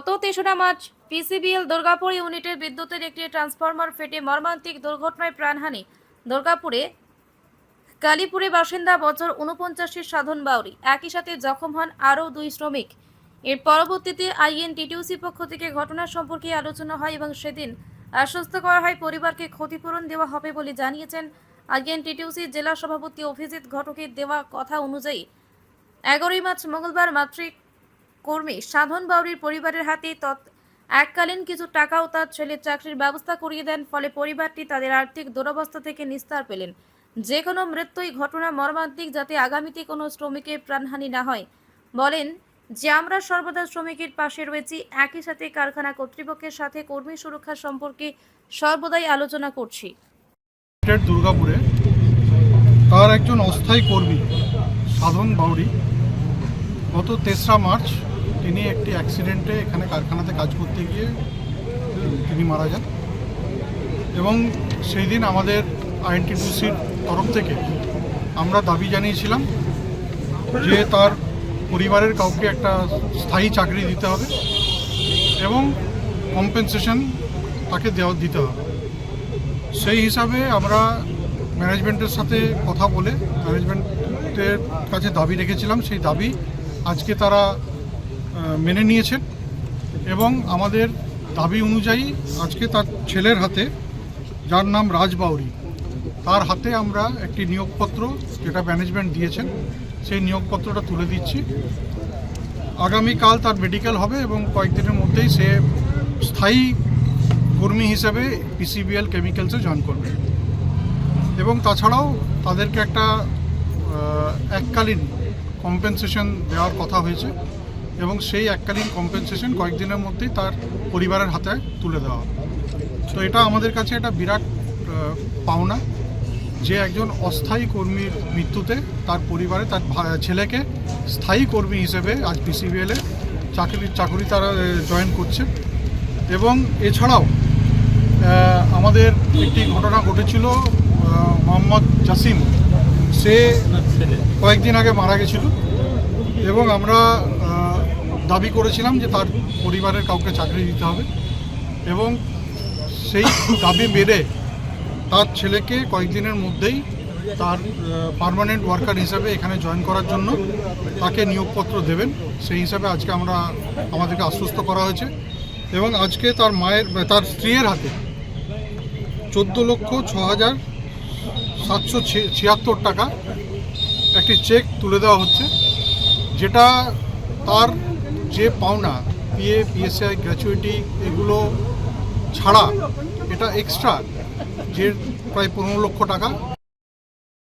গত তেসরা March PCBL Durgapur ইউনিটের বিদ্যুতের একটি ট্রান্সফরমার ফেটে মর্মান্তিক দুর্ঘটনায় প্রাণহানি। দুর্গাপুরে কালীপুরে বাসিন্দা বছর উনপঞ্চাশের সাধন বাউরি। একই সাথে জখম হন আরও দুই শ্রমিক। এর পরবর্তীতে আইএন টিটিউসি পক্ষ থেকে ঘটনা সম্পর্কে আলোচনা হয় এবং সেদিন আশ্বস্ত করা হয় পরিবারকে ক্ষতিপূরণ দেওয়া হবে বলে জানিয়েছেন আইএন টিটিউসি জেলা সভাপতি অভিজিৎ ঘটকের দেওয়া কথা অনুযায়ী এগারোই মার্চ মঙ্গলবার মাতৃক কর্মী সাধন বাউরির পরিবারের হাতে তৎ এককালীন কিছু টাকাও তার ছেলের চাকরির ব্যবস্থা করিয়ে দেন, ফলে পরিবারটি তাদের আর্থিক দুরবস্থা থেকে নিস্তার পেলেন। যে কোনো মৃত্যুই ঘটনা মর্মান্তিক যাতে আগামীতে কোনো শ্রমিকের প্রাণহানি না হয়। বলেন, যে আমরা সর্বদা শ্রমিকের পাশে রয়েছি, একই সাথে কারখানা কর্তৃপক্ষের সাথে কর্মী সুরক্ষা সম্পর্কে সর্বদাই আলোচনা করছি। দুর্গাপুরে তার একজন অস্থায়ী কর্মী, সাধন বাউরি গত তেসরা মার্চ তিনি একটি অ্যাক্সিডেন্টে এখানে কারখানাতে কাজ করতে গিয়ে তিনি মারা যান। এবং সেই দিন আমাদের আইএনটিডিসির তরফ থেকে আমরা দাবি জানিয়েছিলাম যে তার পরিবারের কাউকে একটা স্থায়ী চাকরি দিতে হবে এবং কম্পেনসেশন তাকে দেওয়া, দিতে হবে। সেই হিসাবে আমরা ম্যানেজমেন্টের সাথে কথা বলে ম্যানেজমেন্টের কাছে দাবি রেখেছিলাম। সেই দাবি আজকে তারা মেনে নিয়েছেন এবং আমাদের দাবি অনুযায়ী আজকে তার ছেলের হাতে, যার নাম রাজবাউরি তার হাতে আমরা একটি নিয়োগপত্র যেটা ম্যানেজমেন্ট দিয়েছেন, সেই নিয়োগপত্রটা তুলে দিচ্ছি। আগামীকাল তার মেডিকেল হবে এবং কয়েকদিনের মধ্যেই সে স্থায়ী কর্মী হিসেবে পিসিবিএল কেমিক্যালসে জয়েন করবে। এবং তাছাড়াও তাদেরকে একটা এককালীন কম্পেনসেশন দেওয়ার কথা হয়েছে। এবং সেই এককালীন কম্পেনসেশন কয়েকদিনের মধ্যেই তার পরিবারের হাতে তুলে দেওয়া তো এটা আমাদের কাছে একটা বিরাট পাওনা যে একজন অস্থায়ী কর্মীর মৃত্যুতে তার পরিবারে তার ছেলেকে স্থায়ী কর্মী হিসেবে আজ পিসিবিএলে চাকরি চাকরি তারা জয়েন করছে। এবং এছাড়াও আমাদের একটি ঘটনা ঘটেছিল মোহাম্মদ জাসিম। সে কয়েকদিন আগে মারা গেছিল। এবং আমরা দাবি করেছিলাম যে তার পরিবারের কাউকে চাকরি দিতে হবে এবং সেই দাবি মেরে তার ছেলেকে কয়েকদিনের মধ্যেই তার পার্মানেন্ট ওয়ার্কার হিসাবে এখানে জয়েন করার জন্য তাকে নিয়োগপত্র দেবেন। সেই হিসাবে আজকে আমরা আমাদেরকে আশ্বস্ত করা হয়েছে এবং আজকে তার মায়ের, তার স্ত্রীর হাতে চোদ্দ লক্ষ ছ হাজার সাতশো ছিয়াত্তর টাকা একটি চেক তুলে দেওয়া হচ্ছে, যেটা তার যে পাওনা পিএ পিএসআই গ্র্যাচুইটি এগুলো ছাড়া এটা এক্সট্রা যে প্রায় পনেরো লক্ষ টাকা।